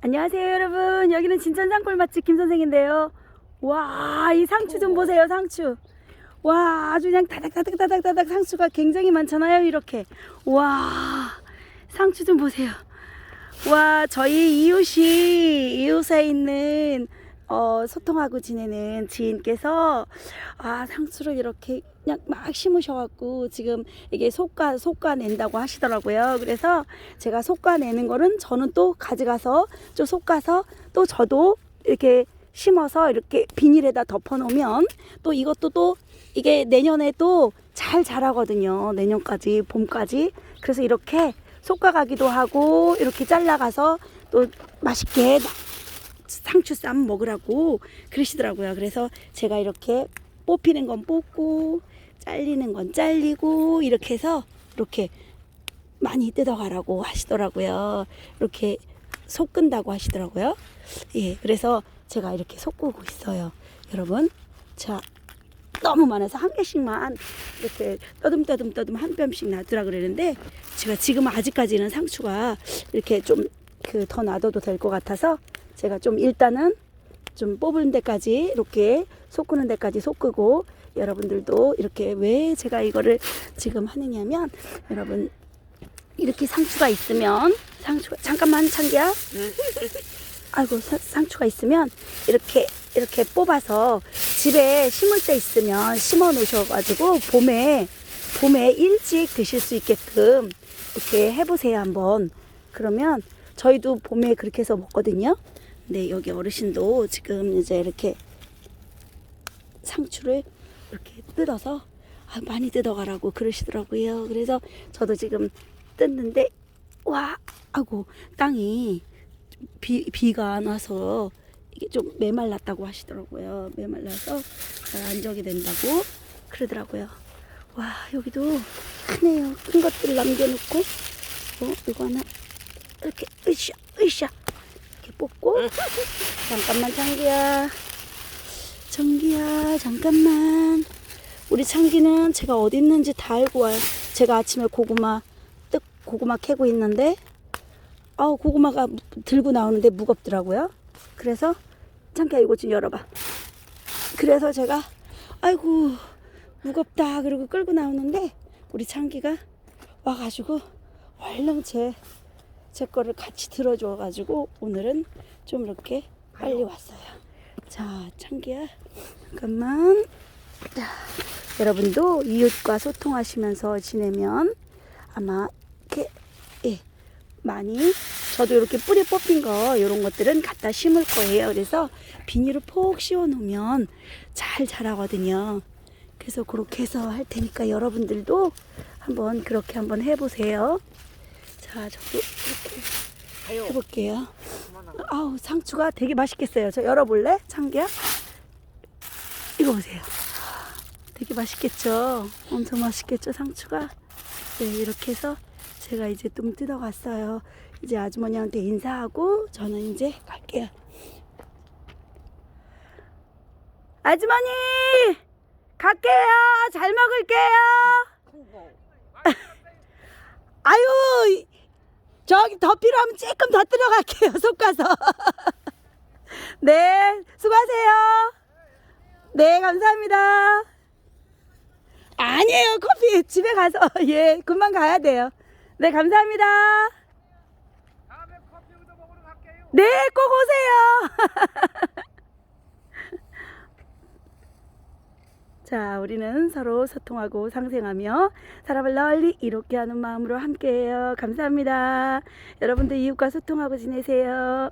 안녕하세요 여러분. 여기는 진천상골 맛집 김선생인데요. 와 이 상추 좀 보세요 상추. 와 아주 그냥 다닥다닥다닥다닥 상추가 굉장히 많잖아요 이렇게. 와 상추 좀 보세요. 와 저희 이웃이 이웃에 있는 어, 소통하고 지내는 지인께서 아 상추를 이렇게 그냥 막 심으셔갖고 지금 이게 속가 속가 낸다고 하시더라고요. 그래서 제가 속가 내는 거는 저는 또 가져가서 좀 속가서 또 저도 이렇게 심어서 이렇게 비닐에다 덮어놓으면 또 이것도 또 이게 내년에 또 잘 자라거든요. 내년까지 봄까지 그래서 이렇게 속가 가기도 하고 이렇게 잘라가서 또 맛있게 상추 쌈 먹으라고 그러시더라고요. 그래서 제가 이렇게 뽑히는 건 뽑고 잘리는 건 잘리고 이렇게 해서 이렇게 많이 뜯어가라고 하시더라고요. 이렇게 솎은다고 하시더라고요. 예, 그래서 제가 이렇게 솎고 있어요. 여러분, 자 너무 많아서 한 개씩만 이렇게 떠듬떠듬 떠듬 한 뼘씩 놔두라 그러는데 제가 지금 아직까지는 상추가 이렇게 좀 그 더 놔둬도 될 것 같아서 제가 좀 일단은 좀 뽑은 데까지 이렇게 솎는 데까지 솎고 여러분들도 이렇게 왜 제가 이거를 지금 하느냐면 여러분 이렇게 상추가 있으면 상추가 잠깐만 창기야. 아이고 사- 상추가 있으면 이렇게 이렇게 뽑아서 집에 심을 때 있으면 심어 놓으셔가지고 봄에 봄에 일찍 드실 수 있게끔 이렇게 해보세요 한번. 그러면 저희도 봄에 그렇게 해서 먹거든요 근데 여기 어르신도 지금 이제 이렇게 상추를 이렇게 뜯어서 아, 많이 뜯어가라고 그러시더라고요 그래서 저도 지금 뜯는데 와 하고 땅이 비, 비가 안 와서 이게 좀 메말랐다고 하시더라고요. 메말라서 잘 안정이 된다고 그러더라고요. 와, 여기도 크네요. 큰 것들 남겨놓고, 어, 이거 하나, 이렇게, 으쌰, 으쌰. 이렇게 뽑고, 잠깐만, 창기야. 정기야, 잠깐만. 우리 창기는 제가 어디 있는지 다 알고 와요. 제가 아침에 고구마, 뜻 고구마 캐고 있는데, 아우 고구마가 무- 들고 나오는데 무겁더라고요. 그래서 잠깐 이거 좀 열어봐. 그래서 제가 아이고 무겁다 그러고 끌고 나오는데 우리 창기가 와가지고 얼른 제, 제 거를 같이 들어줘가지고 오늘은 좀 이렇게 빨리 왔어요. 자 창기야 잠깐만. 자, 여러분도 이웃과 소통하시면서 지내면 아마 이렇게 예, 많이 저도 이렇게 뿌리 뽑힌 거 이런 것들은 갖다 심을 거예요. 그래서 비닐을 폭 씌워 놓으면 잘 자라거든요. 그래서 그렇게 해서 할 테니까 여러분들도 한번 그렇게 한번 해보세요. 자, 저도 이렇게 해볼게요. 아우 상추가 되게 맛있겠어요. 저 열어볼래? 창기야? 이거 보세요. 되게 맛있겠죠? 엄청 맛있겠죠 상추가? 네 이렇게 해서 제가 이제 좀 뜯어갔어요. 이제 아주머니한테 인사하고 저는 이제 갈게요. 아주머니 갈게요. 잘 먹을게요. 아유 저기 더 필요하면 조금 더 들어갈게요. 속 가서. 네 수고하세요. 네 감사합니다. 아니에요 커피 집에 가서 예 금방 가야 돼요. 네 감사합니다. 다음에 커피 얻어 먹으러 갈게요. 네, 꼭 오세요. 자, 우리는 서로 소통하고 상생하며 사람을 널리 이롭게 하는 마음으로 함께해요. 감사합니다. 여러분들 이웃과 소통하고 지내세요.